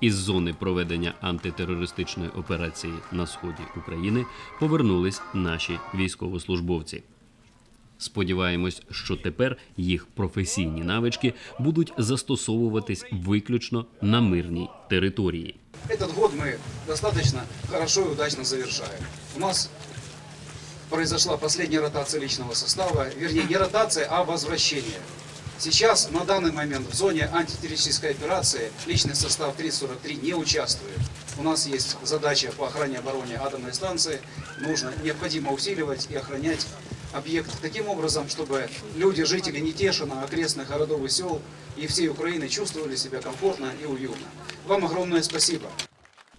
Із зони проведення антитерористичної операції на сході України повернулись наші військовослужбовці. Сподіваємось, що тепер їх професійні навички будуть застосовуватись виключно на мирній території. Этот год мы достаточно хорошо и удачно завершаем. У нас произошла последняя ротация личного состава, вернее не ротация, а возвращение. Сейчас, на данный момент, в зоне антитеррористической операции личный состав 343 не участвует. У нас есть задача по охране и обороне атомной станции. Нужно, необходимо усиливать и охранять объект таким образом, чтобы люди, жители Нетешина, окрестных городов и сел и всей Украины чувствовали себя комфортно и уютно. Вам огромное спасибо.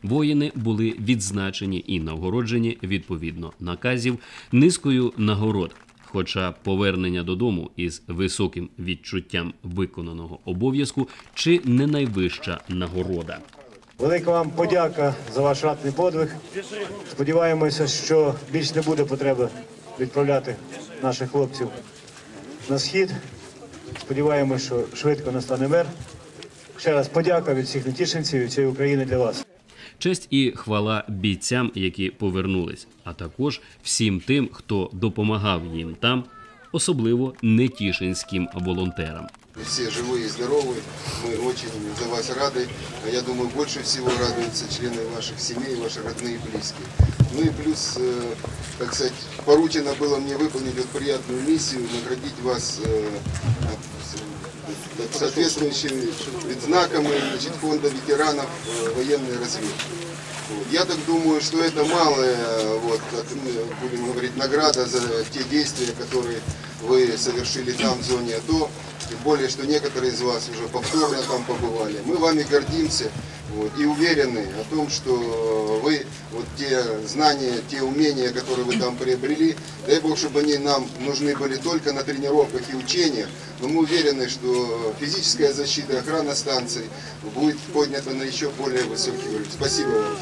Воїни були відзначені і нагороджені відповідно наказів низкою нагород. Хоча повернення додому із високим відчуттям виконаного обов'язку чи не найвища нагорода. Велика вам подяка за ваш ратний подвиг. Сподіваємося, що більш не буде потреби відправляти наших хлопців на схід. Сподіваємося, що швидко настане мир. Ще раз подяка від всіх нетішинців і всієї України для вас. Честь і хвала бійцям, які повернулись, а також всім тим, хто допомагав їм там, особливо нетішинським волонтерам. Все живые и здоровые. Мы очень за вас рады. А Я думаю, больше всего радуются члены ваших семей, ваши родные и близкие. Ну и плюс, э, так сказать, поручено было мне выполнить вот приятную миссию, наградить вас э, с- соответствующими знаками значит, фонда ветеранов э, военной разведки. Вот. Я так думаю, что это малая, вот, от- ну, будем говорить, награда за те действия, которые вы совершили там в зоне АТО. Тем более, что некоторые из вас уже повторно там побывали. Мы вами гордимся вот, и уверены о том, что вы вот те знания, те умения, которые вы там приобрели, дай Бог, чтобы они нам нужны были только на тренировках и учениях, но мы уверены, что физическая защита, охрана станций будет поднята на еще более высокий уровень. Спасибо вам.